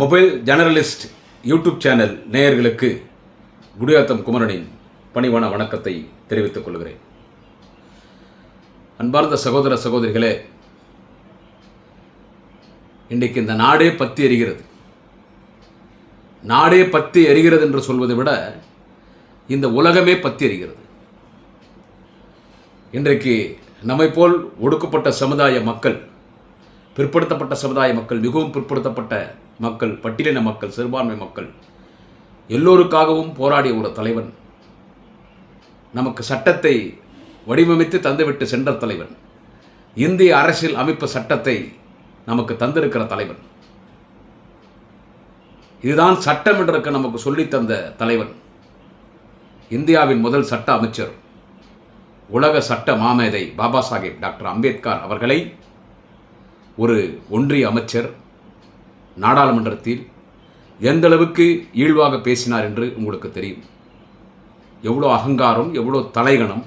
Mobile generalist YouTube channel நேயர்களுக்கு குடியாத்தம் குமரனின் பணிவான வணக்கத்தை தெரிவித்துக் கொள்கிறேன். அன்பார்ந்த சகோதர சகோதரிகளே இன்றைக்கு இந்த நாடே பத்தி எரிகிறது. நாடே பத்தி எரிகிறது என்று சொல்வதை விட இந்த உலகமே பத்தி எரிகிறது. இன்றைக்கு நம்மை போல் ஒடுக்கப்பட்ட சமுதாய மக்கள் பிற்படுத்தப்பட்ட சமுதாய மக்கள் மிகவும் பிற்படுத்தப்பட்ட மக்கள் பட்டியலின மக்கள் சிறுபான்மை மக்கள் எல்லோருக்காகவும் போராடிய ஒரு தலைவன். நமக்கு சட்டத்தை வடிவமைத்து தந்துவிட்டு சென்ற தலைவன். இந்திய அரசியல் அமைப்பு சட்டத்தை நமக்கு தந்திருக்கிற தலைவன். இதுதான் சட்டம் என்றுக்கு நமக்கு சொல்லித்தந்த தலைவன். இந்தியாவின் முதல் சட்ட அமைச்சர் உலக சட்ட மாமேதை பாபா சாஹேப் டாக்டர் அம்பேத்கர் அவர்களை ஒரு ஒன்றிய அமைச்சர் நாடாளுமன்றத்தில் எந்த அளவுக்கு ஈழ்வாக பேசினார் என்று உங்களுக்கு தெரியும்? எவ்வளோ அகங்காரம் எவ்வளோ தலைகணம்?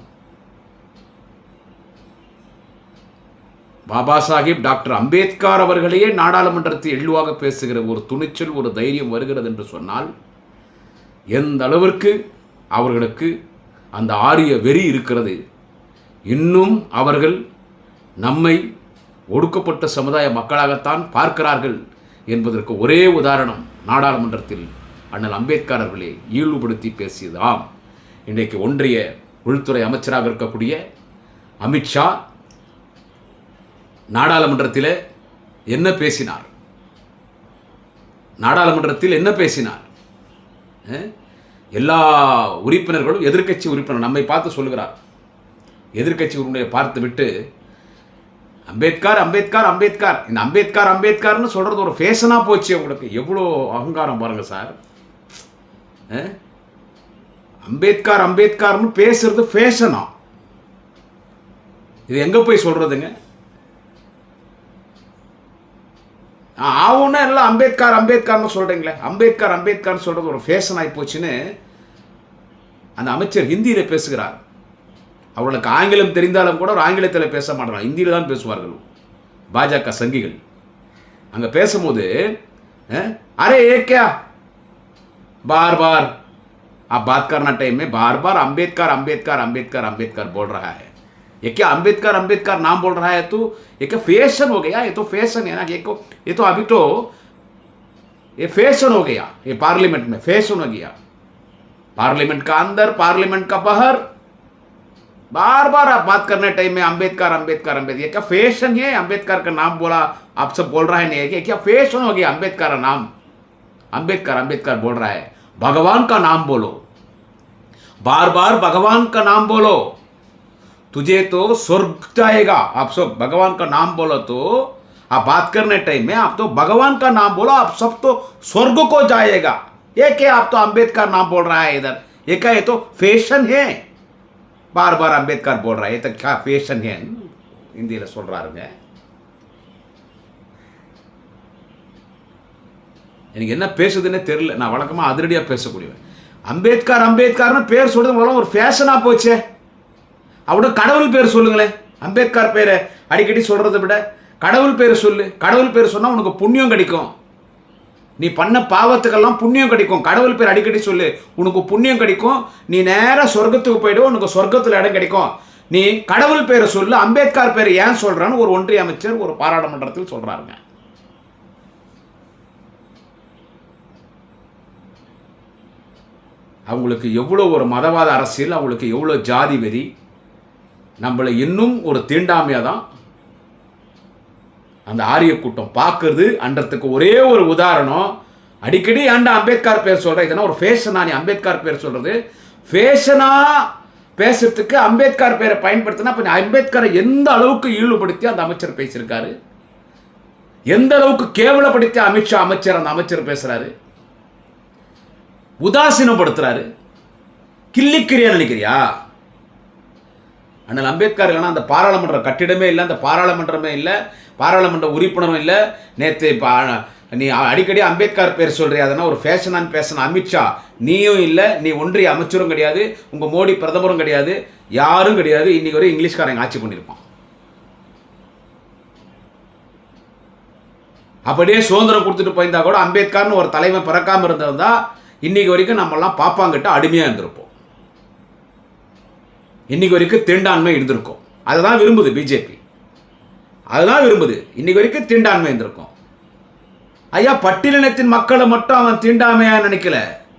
பாபா சாஹிப் டாக்டர் அம்பேத்கர் அவர்களையே நாடாளுமன்றத்தில் இழிவாக பேசுகிற ஒரு துணிச்சல் ஒரு தைரியம் வருகிறது என்று சொன்னால் எந்த அளவிற்கு அவர்களுக்கு அந்த ஆரிய வெறி இருக்கிறது? இன்னும் அவர்கள் நம்மை ஒடுக்கப்பட்ட சமுதாய மக்களாகத்தான் பார்க்கிறார்கள். என்பதற்கு ஒரே உதாரணம் நாடாளுமன்றத்தில் அண்ணல் அம்பேத்கர் அவர்களே இழிவுபடுத்தி பேசியதாம். இன்றைக்கு ஒன்றிய உள்துறை அமைச்சராக இருக்கக்கூடிய அமித்ஷா நாடாளுமன்றத்தில் என்ன பேசினார்? நாடாளுமன்றத்தில் என்ன பேசினார்? எல்லா உறுப்பினர்களும் எதிர்க்கட்சி உறுப்பினர் நம்மை பார்த்து சொல்லுகிறார். எதிர்க்கட்சி உறுப்பினரை பார்த்து விட்டு அம்பேத்கர் அம்பேத்கர் அம்பேத்கர். இந்த அம்பேத்கர் அம்பேத்கர்னு சொல்கிறது ஒரு ஃபேஷனாக போச்சு உங்களுக்கு. எவ்வளோ அகங்காரம் பாருங்கள் சார். அம்பேத்கர் அம்பேத்கர்னு பேசுறது ஃபேஷனா இது எங்கே போய் சொல்கிறதுங்க ஆவுன்னா எல்லாம் அம்பேத்கர் அம்பேத்கர்னு சொல்கிறீங்களே அம்பேத்கர் அம்பேத்கர்னு சொல்கிறது ஒரு ஃபேஷன் ஆகி போச்சுன்னு அந்த அமைச்சர் ஹிந்தியில் பேசுகிறார். அவர்களுக்கு ஆங்கிலம் தெரிந்தாலும் கூட ஒரு ஆங்கிலத்தில் பேச மாட்டாங்க ஹிந்தியில் தான் பேசுவார்கள் பாஜக சங்கிகள் அங்கே பேசும்போது அஹ், அரே ஏ क्या बार बार आप बात करना टाइम में बार बार अंबेडकर अंबेडकर अंबेडकर अंबेडकर बोल रहा है ये क्या अंबेडकर अंबेडकर नाम बोल रहा है तो ये क्या फैशन हो गया ये तो फैशन है ना ये को ये तो अभी तो ये फैशन हो गया ये पार्लियामेंट में फैशन हो गया पार्लियामेंट का अंदर पार्लियामेंट का बाहर बार बार आप बात करने टाइम में अंबेडकर अंबेडकर अंबेडकर। क्या फ़ैशन है? अंबेडकर का नाम बोला, आप सब बोल रहा है नहीं है क्या? फ़ैशन हो गया? अंबेडकर का नाम। अंबेडकर अंबेडकर बोल रहा है। भगवान का नाम बोलो। बार बार भगवान का नाम बोलो। तुझे तो स्वर्ग जाएगा। आप सब भगवान का नाम बोलो तो आप बात करने टाइम में आप तो भगवान का नाम बोलो, आप सब तो स्वर्ग को जाएगा। ये क्या आप तो अंबेडकर नाम बोल रहा है इधर? ये क्या ये तो फ़ैशन है? பார் பார் அம்பேத்கர் போடுறா ஏத்த ஃபேஷன் ஏன் இந்தியில் சொல்கிறாருங்க எனக்கு என்ன பேசுதுன்னே தெரில நான் வழக்கமாக அதிரடியாக பேசக்கூடியவேன். அம்பேத்கர் அம்பேத்கர்னு பேர் சொல்கிறது ஒரு ஃபேஷனாக போச்சே. அவட கடவுள் பேர் சொல்லுங்களேன். அம்பேத்கர் பேரை அடிக்கடி சொல்கிறத விட கடவுள் பேர் சொல்லு. கடவுள் பேர் சொன்னால் உனக்கு புண்ணியம் கிடைக்கும். நீ பண்ண பாவத்துக்கெல்லாம் புண்ணியம் கிடைக்கும். கடவுள் பேர் அடிக்கடி சொல்லு. உனக்கு புண்ணியம் கிடைக்கும். நீ நேராக சொர்க்கத்துக்கு போயிடு. உனக்கு சொர்க்கத்தில் இடம் கிடைக்கும். நீ கடவுள் பேரை சொல்லு. அம்பேத்கர் பேரை ஏன் சொல்கிறான்னு ஒரு ஒன்றிய அமைச்சர் ஒரு பாராளுமன்றத்தில் சொல்கிறாருங்க அவங்களுக்கு எவ்வளோ ஒரு மதவாத அரசியல் அவங்களுக்கு எவ்வளோ ஜாதி வெறி நம்மளை இன்னும் ஒரு தீண்டாமையாக தான் அந்த ஆரிய கூட்டம் பார்க்குறது அன்றத்துக்கு ஒரே ஒரு உதாரணம். அடிக்கடி ஏன்டா அம்பேத்கர் பேர் சொல்கிற இதெல்லாம் ஒரு ஃபேஷனா நீ அம்பேத்கர் பேர் சொல்கிறது ஃபேஷனாக பேசுறதுக்கு அம்பேத்கர் பேரை பயன்படுத்தினா அப்போ அம்பேத்கரை எந்த அளவுக்கு இழிவுபடுத்தி அந்த அமைச்சர் பேசியிருக்காரு? எந்த அளவுக்கு கேவலப்படுத்தி அமித்ஷா அமைச்சர் அந்த அமைச்சர் பேசுகிறாரு உதாசீனப்படுத்துறாரு. கிள்ளிக்கிறியா நினைக்கிறியா? அண்ணல் அம்பேத்கர் இல்லைன்னா அந்த பாராளுமன்ற கட்டிடமே இல்லை அந்த பாராளுமன்றமே இல்லை பாராளுமன்ற உறுப்பினரும் இல்லை. நேற்று நீ அடிக்கடி அம்பேத்கர் பேர் சொல்கிறியா அதனால் ஒரு ஃபேஷனான்னு பேசின அமித்ஷா நீயும் இல்லை நீ ஒன்றிய அமைச்சரும் கிடையாது உங்கள் மோடி பிரதமரும் கிடையாது யாரும் கிடையாது. இன்னைக்கு வரை இங்கிலீஷ்காரங்க ஆட்சி பண்ணியிருப்பான். அப்படியே சுதந்திரம் கொடுத்துட்டு போயிருந்தா கூட அம்பேத்கர்னு ஒரு தலைமை பிறக்காமல் இருந்திருந்தா இன்னைக்கு வரைக்கும் நம்மலாம் பாப்பாங்கிட்ட அடிமையாக இருந்திருப்போம். இன்னைக்கு வரைக்கும் தீண்டாண்மை இருந்திருக்கும். அதுதான் விரும்புது பிஜேபி அதுதான் விரும்புது. இன்னைக்கு வரைக்கும் தீண்டாண்மை இருந்திருக்கும். ஐயா பட்டியலினத்தின் மக்களை மட்டும் அவன் தீண்டாமையா நினைக்கல.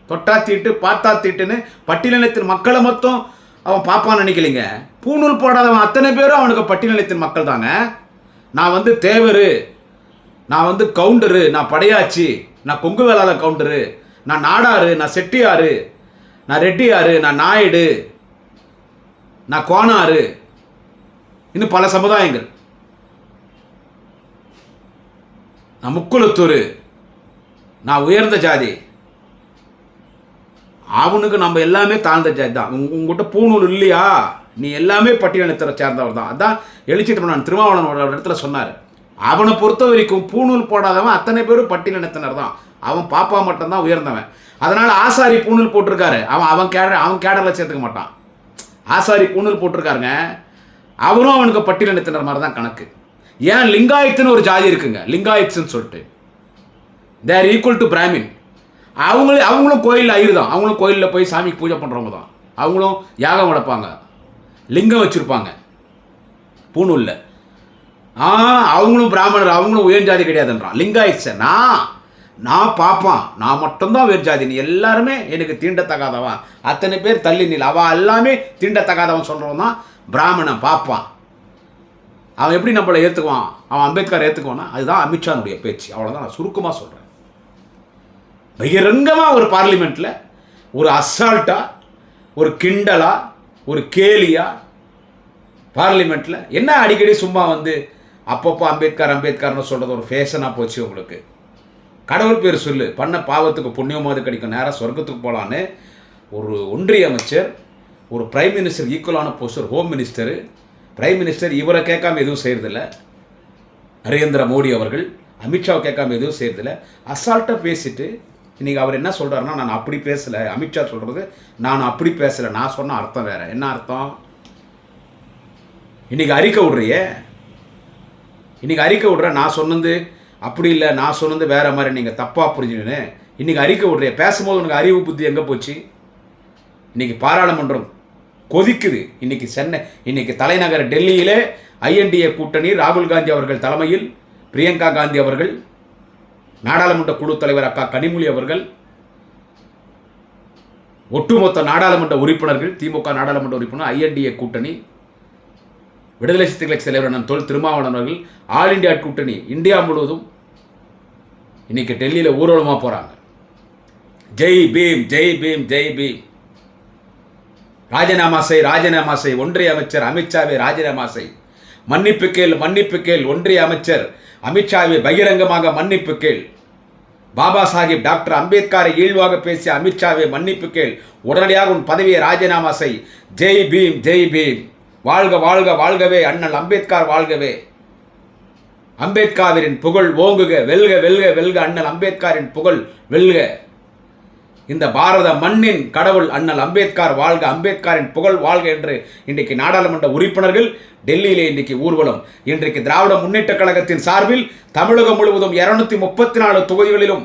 தொட்டா தீட்டு பார்த்தா தீட்டுன்னு பட்டியலினத்தின் மக்களை மட்டும் அவன் பாப்பான்னு நினைக்கலைங்க. பூணூல் போடாதவன் அத்தனை பேரும் அவனுக்கு பட்டியலினத்தின் மக்கள் தாங்க. நான் வந்து தேவரு. நான் வந்து கவுண்டரு. நான் படையாச்சி. நான் கொங்கு வேளாள கவுண்டரு. நான் நாடாரு. நான் செட்டியாரு. நான் ரெட்டியாரு. நான் நாயுடு. நான் கோனாரு இன்னும் பல சமுதாயங்கள். நான் முக்குளத்தூர். நான் உயர்ந்த ஜாதி. அவனுக்கு நம்ம எல்லாமே தாழ்ந்த ஜாதி தான். உங்ககிட்ட பூணூல் இல்லையா? நீ எல்லாமே பட்டியலினத்தை சேர்ந்தவர் தான். அதான் எழுச்சிட்டு நான் திருமாவளவன் இடத்துல சொன்னார். அவனை பொறுத்த வரைக்கும் பூணூல் போடாதவன் அத்தனை பேரும் பட்டியலினத்தினர் தான். அவன் பாப்பா மட்டும்தான் உயர்ந்தவன். அதனால் ஆசாரி பூணூல் போட்டிருக்காரு. அவன் அவன் கேடர் அவன் கேடரில் சேர்த்துக்க மாட்டான். ஆசாரி பூணூல் போட்டிருக்காருங்க. அவரும் அவனுக்கு பட்டியலினத்தினர் மாதிரி தான் கணக்கு. ஏன் லிங்காயத்துன்னு ஒரு ஜாதி இருக்குங்க. லிங்காயத்ஸ்ன்னு சொல்லிட்டு. தேர் ஈக்குவல் டு பிராமின் அவங்களே அவங்களும் கோயிலில் ஐயர் தான். அவங்களும் கோயிலில் போய் சாமிக்கு பூஜை பண்ணுறவங்க தான். அவங்களும் யாகம் வளர்ப்பாங்க லிங்கம் வச்சுருப்பாங்க. பூணூலில். ஆ அவங்களும் பிராமணர் அவங்களும் உயர் ஜாதி கிடையாதுன்றான். லிங்காயிட்ஸ நான் பார்ப்பான் நான் மட்டும்தான் உயர் ஜாதி. நீ எல்லாருமே எனக்கு தீண்டத்தகாதவன் அத்தனை பேர் தள்ளி நில். அவள் எல்லாமே தீண்டத்தகாதவன் சொல்கிறவன் தான் பிராமணன் பார்ப்பான் அவன் எப்படி நம்மளை ஏற்றுக்குவான் அவன் அம்பேத்கர் ஏற்றுக்குவானா அதுதான் அமித்ஷானுடைய பேச்சு. அவ்வளோதான் நான் சுருக்கமாக சொல்கிறேன் பகிரங்கமாக ஒரு பார்லிமெண்ட்டில் ஒரு அசால்ட்டாக ஒரு கிண்டலாக ஒரு கேலியாக பார்லிமெண்ட்டில் என்ன அடிக்கடி சும்மா வந்து அப்பப்போ அம்பேத்கர் அம்பேத்கர்னு சொல்கிறது ஒரு ஃபேஷனாக போச்சு உங்களுக்கு. கடவுள் பேர் சொல்லு. பண்ண பாவத்துக்கு புண்ணியமாவது கிடைக்கும். நேராக சொர்க்கத்துக்கு போகலான்னு ஒரு ஒன்றிய அமைச்சர் ஒரு பிரைம் மினிஸ்டர் ஈக்குவலான poster home minister prime minister இவரை கேட்காம எதுவும் செய்கிறதில்ல நரேந்திர மோடி அவர்கள் அமித்ஷாவை கேட்காம எதுவும் செய்கிறதில்ல அசால்ட்டாக பேசிட்டு இன்றைக்கி அவர் என்ன சொல்கிறாருன்னா நான் அப்படி பேசலை. அமித்ஷா சொல்கிறது நான் அப்படி பேசலை. நான் சொன்ன அர்த்தம் வேறு. என்ன அர்த்தம்? இன்றைக்கி அறிக்கை விட்றியே. இன்றைக்கி அறிக்கை விட்ற நான் சொன்னது அப்படி இல்லை நான் சொன்னது வேறு மாதிரி நீங்கள் தப்பாக புரிஞ்சுன்னு இன்றைக்கி அறிக்கை விட்றிய பேசும்போது உனக்கு அறிவு புத்தி எங்கே போச்சு? இன்றைக்கி பாராளுமன்றம் கொதிக்குது. இன்றைக்கி சென்னை இன்றைக்கி தலைநகர் டெல்லியிலே ஐஎன்டிஏ கூட்டணி ராகுல் காந்தி அவர்கள் தலைமையில் பிரியங்கா காந்தி அவர்கள் நாடாளுமன்ற குழு தலைவர் அக்கா கனிமொழி அவர்கள் ஒட்டுமொத்த நாடாளுமன்ற உறுப்பினர்கள் திமுக நாடாளுமன்ற உறுப்பினர் ஐஎன்டிஏ கூட்டணி விடுதலை சிறுத்தைகள் கட்சி தலைவர் அண்ணன் தொல் திருமாவளவன் அவர்கள் ஆல் இந்தியா கூட்டணி இந்தியா முழுவதும் இன்னைக்கு டெல்லியில் ஊர்வலமாக போகிறாங்க ஜெய் பீம் ஜெய் பீம் ஜெய் பீம். ராஜினாமா செய் ராஜினாமா செய். ஒன்றிய அமைச்சர் அமித்ஷாவை ராஜினாமா செய். மன்னிப்பு கேள் மன்னிப்பு கேள். ஒன்றிய அமைச்சர் அமித்ஷாவை பகிரங்கமாக மன்னிப்பு கேள். பாபா சாஹிப் டாக்டர் அம்பேத்கரை ஈழ்வாக பேசிய அமித்ஷாவை மன்னிப்பு கேள். உடனடியாக உன் பதவியை ராஜினாமா செய். ஜெய் பீம் ஜெய் பீம். வாழ்க வாழ்க வாழ்கவே அண்ணல் அம்பேத்கர் வாழ்கவே. அம்பேத்காரின் புகழ் ஓங்குக வெல்க வெல்க வெல்க அண்ணல் அம்பேத்கரின் புகழ் வெல்க. இந்த பாரத மண்ணின் கடவுள் அண்ணல் அம்பேத்கர் வாழ்க அம்பேத்கரின் புகழ் வாழ்க என்று இன்றைக்கு நாடாளுமன்ற உறுப்பினர்கள் டெல்லியிலே இன்றைக்கு ஊர்வலம். இன்றைக்கு திராவிட முன்னேற்ற கழகத்தின் சார்பில் தமிழகம் முழுவதும் இருநூத்தி முப்பத்தி நாலு தொகுதிகளிலும்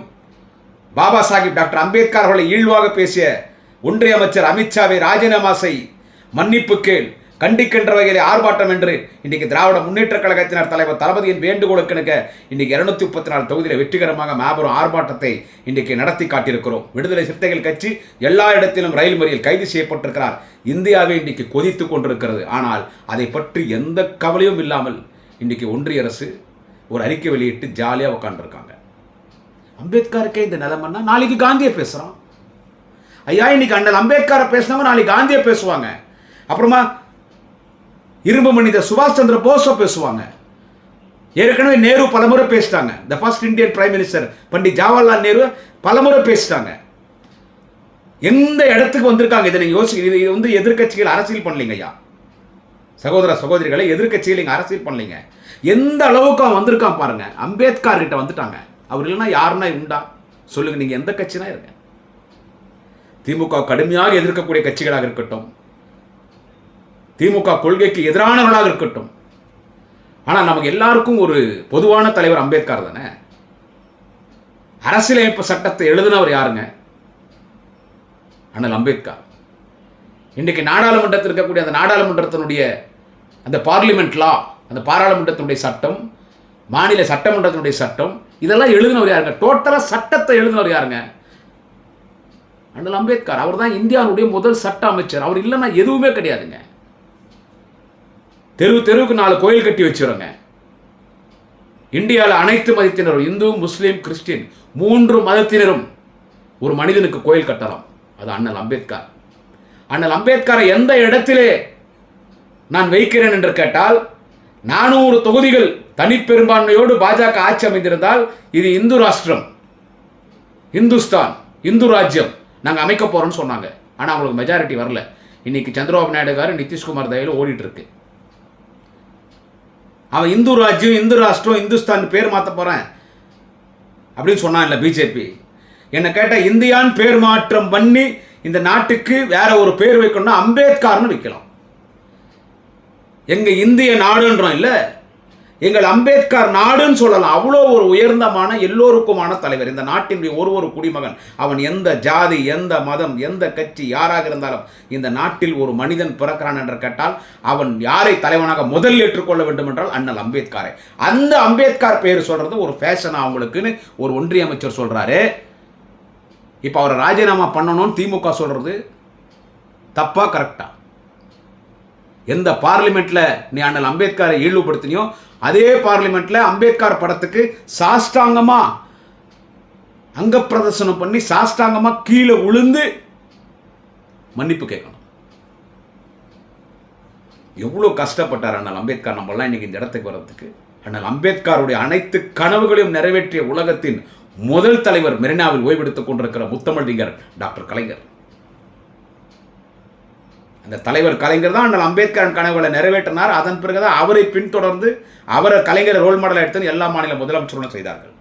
பாபா சாஹிப் டாக்டர் அம்பேத்கர் அவர்களை ஈழ்வாக பேசிய ஒன்றிய அமைச்சர் அமித்ஷாவை ராஜினாமா செய் மன்னிப்பு கேள். கண்டிக்கின்ற வகையில் ஆர்ப்பாட்டம் என்று இன்றைக்கு திராவிட முன்னேற்ற கழகத்தினர் தலைவர் தளபதியின் வேண்டுகோளுக்கிணங்க இன்றைக்கு இருநூத்தி முப்பத்தி நாலு தொகுதியில் வெற்றிகரமாக மாபெரும் ஆர்ப்பாட்டத்தை இன்றைக்கு நடத்தி காட்டியிருக்கிறோம். விடுதலை சிறுத்தைகள் கட்சி எல்லா இடத்திலும் ரயில் மறியல் கைது செய்யப்பட்டிருக்கிறார். இந்தியாவே இன்றைக்கு கொதித்து கொண்டிருக்கிறது. ஆனால் அதை பற்றி எந்த கவலையும் இல்லாமல் இன்றைக்கு ஒன்றிய அரசு ஒரு அறிக்கை வெளியிட்டு ஜாலியாக உட்காந்துருக்காங்க அம்பேத்கருக்கே இந்த நிலைமைன்னா நாளைக்கு காந்தியை பேசுகிறான் ஐயா இன்னைக்கு அண்ணல் அம்பேத்கரை பேசினவங்க நாளைக்கு காந்தியை பேசுவாங்க. அப்புறமா இரும்பு மனிதர் சுபாஷ் சந்திர போஸோ பேசுவாங்க. ஏற்கனவே நேரு பலமுறை பேசிட்டாங்க. The first Indian prime minister Pandit Jawaharlal Nehru பலமுறை பேசிட்டாங்க. எந்த இடத்துக்கு வந்திருக்காங்க? இதை நீங்கள் யோசி இது வந்து எதிர்க்கட்சிகள் அரசியல் பண்ணலீங்க ஐயா. சகோதர சகோதரிகளை எதிர்க்கட்சிகள் இங்கே அரசியல் பண்ணலீங்க. எந்த அளவுக்கு அவன் வந்திருக்கான் பாருங்க. அம்பேத்கர் கிட்ட வந்துட்டாங்க. அவர் இல்லைன்னா யாருன்னா உண்டா? சொல்லுங்க நீங்கள் எந்த கட்சினா இருங்க. திமுக கடுமையாக எதிர்க்கக்கூடிய கட்சிகளாக இருக்கட்டும். திமுக கொள்கைக்கு எதிரானவர்களாக இருக்கட்டும். ஆனால் நமக்கு எல்லாருக்கும் ஒரு பொதுவான தலைவர் அம்பேத்கர் தானே? அரசியலமைப்பு சட்டத்தை எழுதினவர் யாருங்க? அண்ணல் அம்பேத்கர். இன்றைக்கு நாடாளுமன்றத்தில் இருக்கக்கூடிய அந்த நாடாளுமன்றத்தினுடைய அந்த பார்லிமெண்ட் லா அந்த பாராளுமன்றத்தினுடைய சட்டம் மாநில சட்டமன்றத்தினுடைய சட்டம் இதெல்லாம் எழுதினவர் யாருங்க? டோட்டலாக சட்டத்தை எழுதினவர் யாருங்க? அண்ணல் அம்பேத்கர். அவர் தான் இந்தியாவுடைய முதல் சட்ட அமைச்சர். அவர் இல்லைன்னா எதுவுமே கிடையாதுங்க. தெரு தெருவுக்கு நாலு கோயில் கட்டி வச்சுருங்க. இந்தியாவில் அனைத்து மதத்தினரும் இந்து முஸ்லீம் கிறிஸ்டின் மூன்று மதத்தினரும் ஒரு மனிதனுக்கு கோயில் கட்டலாம். அது அண்ணல் அம்பேத்கர். அண்ணல் அம்பேத்கரை எந்த இடத்திலே நான் வைக்கிறேன் என்று கேட்டால் நானூறு தொகுதிகள் தனிப்பெரும்பான்மையோடு பாஜக ஆட்சி அமைந்திருந்தால் இது இந்து ராஷ்டிரம் இந்துஸ்தான் இந்து ராஜ்யம் நாங்கள் அமைக்க போகிறோம்னு சொன்னாங்க. ஆனால் அவங்களுக்கு மெஜாரிட்டி வரல. இன்னைக்கு சந்திரபாபு நாயுடு காரு நிதிஷ்குமார் தயவில் ஓடிட்டு இருக்கு. அவன் இந்து ராஜ்யம் இந்து ராஷ்டிரம் இந்துஸ்தான் பேர் மாற்ற போகிறேன் அப்படின்னு சொன்னான் இல்லை பிஜேபி. என்னை கேட்டால் இந்தியான் பேர் மாற்றம் பண்ணி இந்த நாட்டுக்கு வேற ஒரு பேர் வைக்கணும்னா அம்பேத்கர்னு வைக்கலாம். எங்கள் இந்திய நாடுன்றோம் இல்லை? எங்கள் அம்பேத்கர் நாடுன்னு சொல்லலாம். அவ்வளோ ஒரு உயர்ந்தமான எல்லோருக்குமான தலைவர். இந்த நாட்டினுடைய ஒரு ஒரு குடிமகன் அவன் எந்த ஜாதி எந்த மதம் எந்த கட்சி யாராக இருந்தாலும் இந்த நாட்டில் ஒரு மனிதன் பிறக்கிறான் என்று கேட்டால் அவன் யாரை தலைவனாக முதல் ஏற்றுக்கொள்ள வேண்டும் என்றால் அண்ணல் அம்பேத்கரை. அந்த அம்பேத்கர் பேர் சொல்றது ஒரு ஃபேஷனாக அவங்களுக்குன்னு ஒரு ஒன்றிய அமைச்சர் சொல்றாரு. இப்போ அவரை ராஜினாமா பண்ணணும்னு திமுக சொல்றது தப்பா கரெக்டா எந்த பார்லிமெண்ட்டில் நீ அண்ணல் அம்பேத்கரை இழிவுபடுத்தினியோ அதே பார்லிமெண்ட்டில் அம்பேத்கர் படத்துக்கு சாஷ்டாங்கமாக அங்க பிரதர்சனம் பண்ணி சாஷ்டாங்கமாக கீழே விழுந்து மன்னிப்பு கேட்கணும். எவ்வளோ கஷ்டப்பட்டார் அண்ணல் அம்பேத்கர் நம்மளாம் இன்னைக்கு இந்த இடத்துக்கு வர்றதுக்கு. அண்ணல் அம்பேத்கருடைய அனைத்து கனவுகளையும் நிறைவேற்றிய உலகத்தின் முதல் தலைவர் மெரினாவில் ஓய்வெடுத்துக் கொண்டிருக்கிற முத்தமிழிங்கர் டாக்டர் கலைஞர். அந்த தலைவர் கலைஞர் தான் அண்ணல் அம்பேத்கரின் கனவுகளை நிறைவேற்றினார். அதன் பிறகுதான் அவரை பின்தொடர்ந்து அவரை கலைஞரை ரோல் மாடல் எடுத்து எல்லா மாநில முதலமைச்சர்களும் செய்தார்கள்.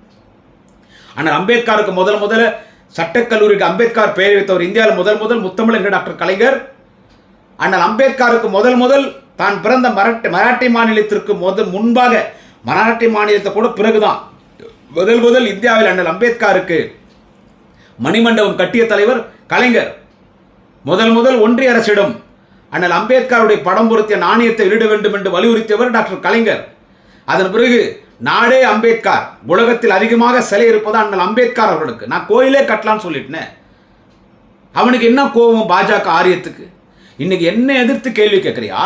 அண்ணல் அம்பேத்கருக்கு முதல் முதல்ல சட்டக்கல்லூரிக்கு அம்பேத்கர் பெயர் வைத்தவர் இந்தியாவில் முதல் முதல் முத்தமிழர் டாக்டர் கலைஞர். அண்ணல் அம்பேத்கருக்கு முதல் முதல் தான் பிறந்த மராட்டி மராட்டி மாநிலத்திற்கு முதல் முன்பாக மராட்டி மாநிலத்தை கூட பிறகுதான். முதல் முதல் இந்தியாவில் அண்ணல் அம்பேத்கருக்கு மணிமண்டபம் கட்டிய தலைவர் கலைஞர். முதல் முதல் ஒன்றிய அரசிடம் அண்ணல் அம்பேத்கருடைய படம் பொருத்திய நாணயத்தை வெளியிட வேண்டும் என்று வலியுறுத்தியவர் டாக்டர் கலைஞர். அதன் பிறகு நாடே அம்பேத்கர். உலகத்தில் அதிகமாக சிலை இருப்பது அண்ணல் அம்பேத்கர் அவர்களுக்கு. நான் கோயிலே கட்டலான்னு சொல்லிட்டேன். அவனுக்கு என்ன கோபம் பாஜக ஆரியத்துக்கு? இன்னைக்கு என்ன எதிர்த்து கேள்வி கேட்குறியா?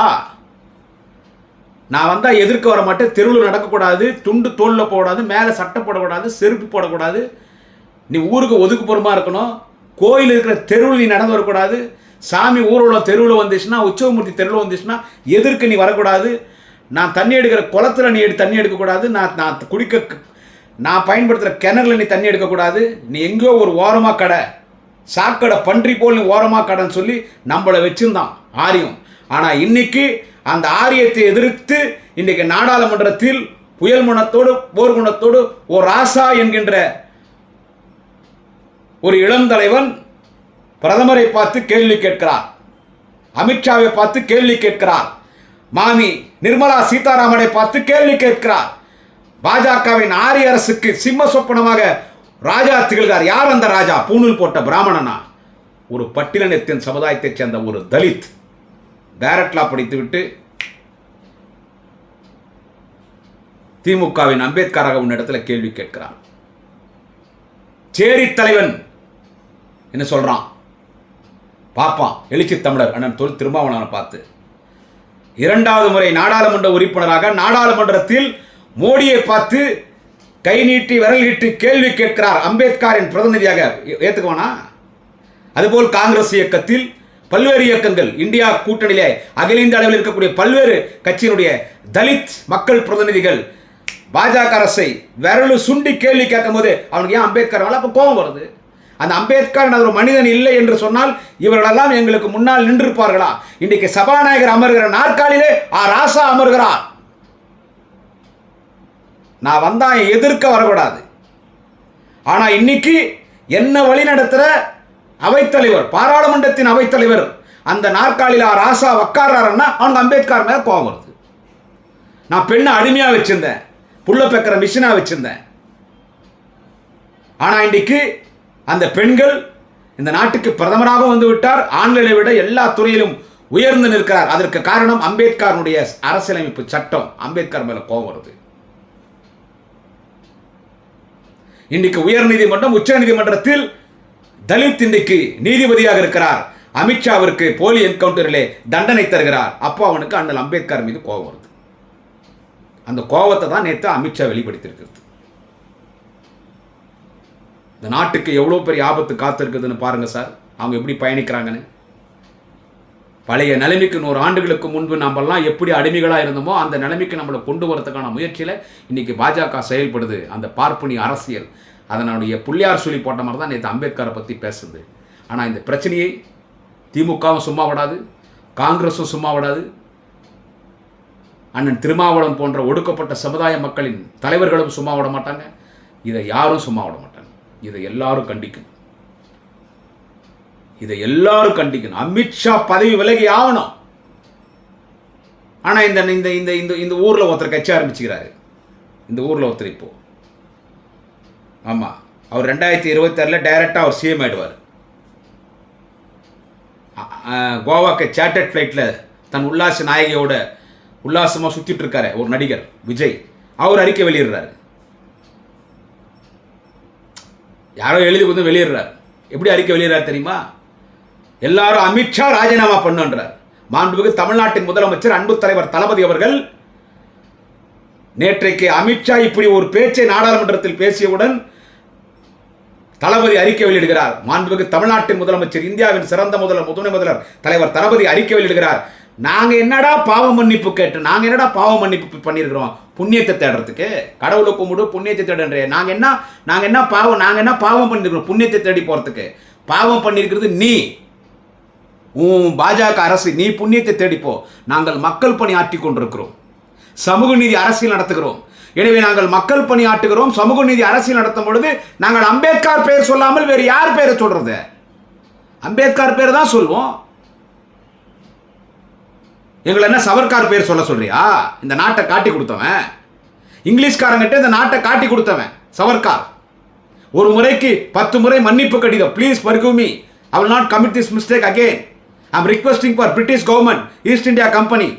நான் வந்தால் எதிர்க்க வர மாட்டேன். தெருவில் நடக்கக்கூடாது. துண்டு தோளில் போடாது மேலே சட்டை போடக்கூடாது. செருப்பு போடக்கூடாது. நீ ஊருக்கு ஒதுக்குப்புறமா இருக்கணும். கோயில் இருக்கிற தெருவில் நீ நடந்து வரக்கூடாது. சாமி ஊர்வலம் தெருவில் வந்துச்சுன்னா உற்சவமூர்த்தி தெருவில் வந்துச்சுன்னா எதிர்க்க நீ வரக்கூடாது. நான் தண்ணி எடுக்கிற குளத்துல நீ எடு- தண்ணி எடுக்கக்கூடாது. நான் நான் குடிக்க நான் பயன்படுத்துகிற கிணறுல நீ தண்ணி எடுக்கக்கூடாது. நீ எங்கேயோ ஒரு ஓரமாக கடை சாக்கடை பன்றி போல் நீ ஓரமாக கடைன்னு சொல்லி நம்மளை வச்சிருந்தான் ஆரியம். ஆனால் இன்னைக்கு அந்த ஆரியத்தை எதிர்த்து இன்னைக்கு நாடாளுமன்றத்தில் புயல் குணத்தோடு போர் குணத்தோடு ஓ ராசா என்கின்ற ஒரு இளம் தலைவன் பிரதமரை பார்த்து கேள்வி கேட்கிறார். அமித்ஷாவை பார்த்து கேள்வி கேட்கிறார். மாமி நிர்மலா சீதாராமனை பார்த்து கேள்வி கேட்கிறார். பாஜகவின் ஆரிய அரசுக்கு சிம்ம சொப்பனமாக ராஜா திகழ்கிறார். யார் அந்த ராஜா? பூணூல் போட்ட பிராமணனா? ஒரு பட்டியலினத்தின் சமுதாயத்தைச் சேர்ந்த ஒரு தலித். பேரட்லா படித்துவிட்டு திமுகவின் அம்பேத்கராக உன்னிடத்தில் கேள்வி கேட்கிறான். சேரி தலைவன் என்ன சொல்றான்? பாப்பான் எழுச்சி தமிழர் அண்ணன் தொல் திருமாவளவனை பார்த்து இரண்டாவது முறை நாடாளுமன்ற உறுப்பினராக நாடாளுமன்றத்தில் மோடியை பார்த்து கை நீட்டி விரல் நீட்டி கேள்வி கேட்கிறார் அம்பேத்கரின் பிரதிநிதியாக. ஏற்றுக்குவானா அதுபோல் காங்கிரஸ் இயக்கத்தில் பல்வேறு இயக்கங்கள் இந்தியா கூட்டணியிலே அகில இந்திய அளவில் இருக்கக்கூடிய பல்வேறு கட்சியினுடைய தலித் மக்கள் பிரதிநிதிகள் பாஜக அரசை விரலு சுண்டி கேள்வி கேட்கும் போது அவனுக்கு ஏன் அம்பேத்கர் அப்போ கோபம் வருது? அந்த அம்பேத்கர் ஒரு மனிதன் இல்லை என்று சொன்னால் இவர்களெல்லாம் எங்களுக்கு முன்னால் நின்றிருப்பார்களா? இன்றைக்கு சபாநாயகர் அமர்கிற நாற்காலியிலே ஆ ராசா அமர்கிறார். நான் வந்தா எதிர்க்க வரக்கூடாது. ஆனால் இன்னைக்கு என்ன வழி நடத்துகிற அவைத்தலைவர் பாராளுமன்றத்தின் அவைத்தலைவர் அந்த நாற்காலியில் ஆ ராசா உக்காடுறாருன்னா அவனுக்கு அம்பேத்கர் மேலே கோபம் வருது. நான் பெண்ணை அடிமையாக வச்சுருந்தேன் புள்ள பெக்கிற மிஷினா வச்சுருந்தேன். ஆனால் இன்றைக்கு அந்த பெண்கள் இந்த நாட்டுக்கு பிரதமராக வந்துவிட்டார். ஆண்களை விட எல்லா துறையிலும் உயர்ந்து நிற்கிறார். அதற்கு காரணம் அம்பேத்கருடைய அரசியலமைப்பு சட்டம். அம்பேத்கர் மேல கோபம் வருது. இன்றைக்கு உயர்நீதிமன்றம் உச்ச நீதிமன்றத்தில் தலித் இன்றைக்கு நீதிபதியாக இருக்கிறார். அமித்ஷாவிற்கு போலி என்கவுண்டரிலே தண்டனை தருகிறார். அப்போ அவனுக்கு அண்ணல் அம்பேத்கர் மீது கோபம் வருது. அந்த கோபத்தை தான் நேற்று அமித்ஷா வெளிப்படுத்தியிருக்கிறது. இந்த நாட்டுக்கு எவ்வளோ பெரிய ஆபத்து காத்திருக்குதுன்னு பாருங்கள் சார். அவங்க எப்படி பயணிக்கிறாங்கன்னு. பழைய நிலைமைக்கு நூறு ஆண்டுகளுக்கு முன்பு நம்மெல்லாம் எப்படி அடிமைகளாக இருந்தோமோ அந்த நிலைமைக்கு நம்மளை கொண்டு வரதுக்கான முயற்சியில் இன்றைக்கி பாஜக செயல்படுது. அந்த பார்ப்பனி அரசியல். அதனுடைய புள்ளியார் சொல்லி போட்ட மாதிரி தான் நேற்று அம்பேத்கரை பற்றி பேசுது. ஆனால் இந்த பிரச்சனையை திமுகவும் சும்மா விடாது காங்கிரஸும் சும்மா விடாது. அண்ணன் திருமாவளவன் போன்ற ஒடுக்கப்பட்ட சமுதாய மக்களின் தலைவர்களும் சும்மா விட மாட்டாங்க. இதை யாரும் சும்மா விட மாட்டாங்க. இதை எல்லாரும் கண்டிக்கணும். இதை எல்லாரும் கண்டிக்கணும். அமித்ஷா பதவி விலகி ஆகணும். ஆனால் இந்த இந்த இந்த இந்த இந்த ஊரில் ஒருத்தர் கட்சி ஆரம்பிச்சுக்கிறாரு. இந்த ஊரில் ஒருத்தர் இப்போ. ஆமாம் அவர் ரெண்டாயிரத்தி இருபத்தாறில் டைரெக்டாக அவர் சிஎம் ஆயிடுவார். கோவாக்கு சேட்டட் ஃப்ளைட்டில் தன் உல்லாச நாயகியோட உல்லாசமாக சுற்றிட்டு இருக்காரு ஒரு நடிகர் விஜய். அவர் அறிக்கை வெளியிடுறாரு. யாரோ எழுதி வந்து வெளியிடுறார். எப்படி அறிக்கை வெளியிடுறார் தெரியுமா? எல்லாரும் அமித்ஷா ராஜினாமா பண்ணுன்றார். மாண்புமிகு தமிழ்நாட்டின் முதலமைச்சர் அன்பு தலைவர் தளபதி அவர்கள் நேற்றைக்கு அமித்ஷா இப்படி ஒரு பேச்சை நாடாளுமன்றத்தில் பேசியவுடன் தளபதி அறிக்கை வெளியிடுகிறார். மாண்புமிகு தமிழ்நாட்டின் முதலமைச்சர் இந்தியாவின் சிறந்த முதல்வர் துணை முதல்வர் தலைவர் தளபதி அறிக்கை வெளியிடுகிறார். நாங்கள் என்னடா பாவ மன்னிப்பு கேட்டு நாங்கள் என்னடா பாவ மன்னிப்பு பண்ணியிருக்கிறோம்? புண்ணியத்தை தேடுறதுக்கு. கடவுளை கும்பிடு புண்ணியத்தை தேடுன்றே. நாங்கள் என்ன நாங்கள் என்ன பாவம் நாங்கள் என்ன பாவம் பண்ணிருக்கிறோம்? புண்ணியத்தை தேடி போகிறதுக்கு பாவம் பண்ணியிருக்கிறது நீ. உன் பாஜக அரசு நீ புண்ணியத்தை தேடிப்போ நாங்கள் மக்கள் பணி ஆட்டி கொண்டிருக்கிறோம். சமூக நீதி அரசியல் நடத்துகிறோம். எனவே நாங்கள் மக்கள் பணி ஆட்டுகிறோம் சமூக நீதி அரசியல் நடத்தும் பொழுது நாங்கள் அம்பேத்கர் பெயர் சொல்லாமல் வேறு யார் பெயரை சொல்கிறது அம்பேத்கர் பேர் தான் சொல்வோம். எங்களை என்ன சவர்கார் பேர் சொல்ல சொல்றியா? இந்த நாட்டை காட்டி கொடுத்தவன். இங்கிலீஷ்காரங்கிட்ட இந்த நாட்டை காட்டி கொடுத்தவன். சவர்கார் ஒரு முறைக்கு பத்து முறை மன்னிப்பு கடிதம். Please forgive me I will not commit this mistake again I am requesting for British government East India Company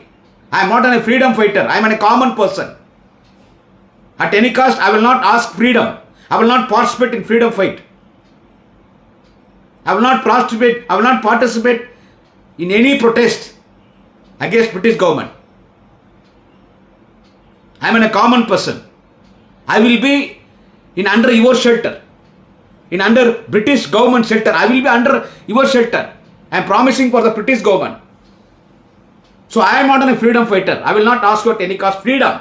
I am not an freedom fighter I am an common person at any cost I will not ask freedom I will not participate in freedom fight I will not participate I will not participate in any protest against British government. I am a common person. I will be in under your shelter. In under British government shelter. I will be under your shelter. I am promising for the British government. So I am not a freedom fighter. I will not ask you at any cost freedom.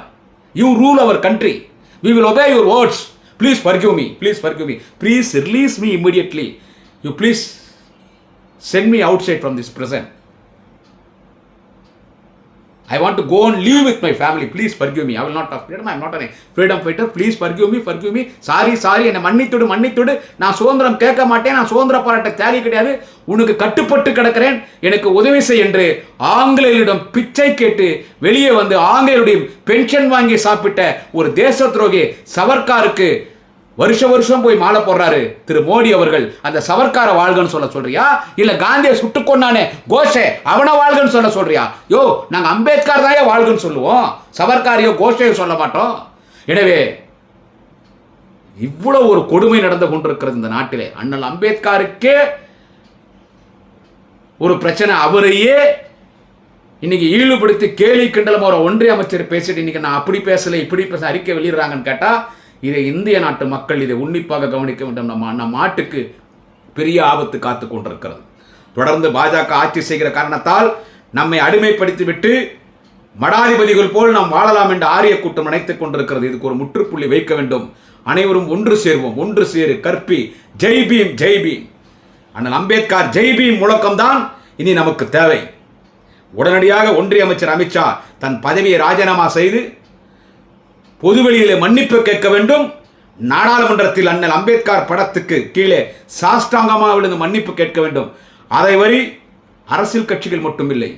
You rule our country. We will obey your words. Please forgive me. Please forgive me. Please release me immediately. You please send me outside from this prison. I want to go and leave with my family please forgive me I will not of freedom I not not freedom fighter please forgive me forgive me sorry sorry என்னை மன்னித்துடு மன்னித்துடு நான் சுதந்திரம் கேட்க மாட்டேன். நான் சுதந்திர போராட்ட தியாகி கிடையாது. உனக்கு கட்டுப்பட்டு கிடக்கிறேன். எனக்கு உதவி செய் என்று ஆங்கிலேயரிடம் பிச்சை கேட்டு வெளியே வந்து ஆங்கிலேயருடைய பென்ஷன் வாங்கி சாப்பிட்ட ஒரு தேச துரோகி சவர்காருக்கு வருஷ வருஷம் போய் மாலை போடுறாரு. திரு மோடி அவர்கள் அந்த சவர்க்கார வாழ்கன்னு சொல்ல சொல்றியா? இல்ல காந்தியை சுட்டு கொண்டானே கோஷே அவனை வாழ்கன்னு சொல்ல சொல்றியா? யோ நாங்க அம்பேத்கர் தாயே வாழ்கன்னு சொல்லுவோம். சவர்க்காரையோ கோஷையோ சொல்ல மாட்டோம். எனவே இவ்வளவு ஒரு கொடுமை நடந்து கொண்டிருக்கிறது இந்த நாட்டிலே. அண்ணல் அம்பேத்கருக்கே ஒரு பிரச்சனை. அவரையே இன்னைக்கு ஈடுபடுத்தி கேலி கிண்டலம் ஒரு ஒன்றிய அமைச்சர் பேசிட்டு இன்னைக்கு நான் அப்படி பேசல இப்படி பேச அறிக்கை வெளியிடுறாங்கன்னு கேட்டா இதை இந்திய நாட்டு மக்கள் இதை உன்னிப்பாக கவனிக்க வேண்டும். நம்ம நம் நாட்டுக்கு பெரிய ஆபத்து காத்து கொண்டிருக்கிறது. தொடர்ந்து பாஜக ஆட்சி செய்கிற காரணத்தால் நம்மை அடிமைப்படுத்திவிட்டு மடாதிபதிகள் போல் நாம் வாழலாம் என்று ஆரிய கூட்டம் நினைத்துக் கொண்டிருக்கிறது. இதுக்கு ஒரு முற்றுப்புள்ளி வைக்க வேண்டும். அனைவரும் ஒன்று சேர்வோம். ஒன்று சேரு கற்பி. ஜெய் பீம் ஜெய் பீம். அண்ணல் அம்பேத்கர் ஜெய் பீம் முழக்கம்தான் இனி நமக்கு தேவை. உடனடியாக ஒன்றிய அமைச்சர் அமித்ஷா தன் பதவியை ராஜினாமா செய்து பொதுவெளியிலே மன்னிப்பு கேட்க வேண்டும். நாடாளுமன்றத்தில் அண்ணல் அம்பேத்கர் படத்துக்கு கீழே சாஷ்டாங்கமாக விழுந்து மன்னிப்பு கேட்க வேண்டும். அதை வரி அரசியல் கட்சிகள் மட்டுமில்லை.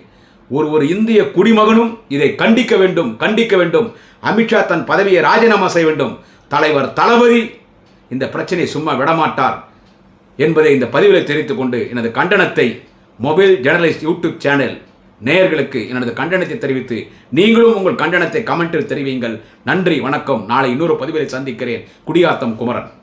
ஒரு ஒரு இந்திய குடிமகனும் இதை கண்டிக்க வேண்டும் கண்டிக்க வேண்டும். அமித்ஷா தன் பதவியை ராஜினாமா செய்ய வேண்டும். தலைவர் தளபதி இந்த பிரச்சனையை சும்மா விடமாட்டார் என்பதை இந்த பதிவில் தெரிவித்துக் கொண்டு எனது கண்டனத்தை மொபைல் ஜேர்னலிஸ்ட் யூடியூப் சேனல் நேயர்களுக்கு எனது கண்டனத்தை தெரிவித்து நீங்களும் உங்கள் கண்டனத்தை கமெண்டில் தெரிவியுங்கள். நன்றி வணக்கம். நாளை இன்னொரு பதிவில் சந்திக்கிறேன். குடியாத்தம் குமரன்.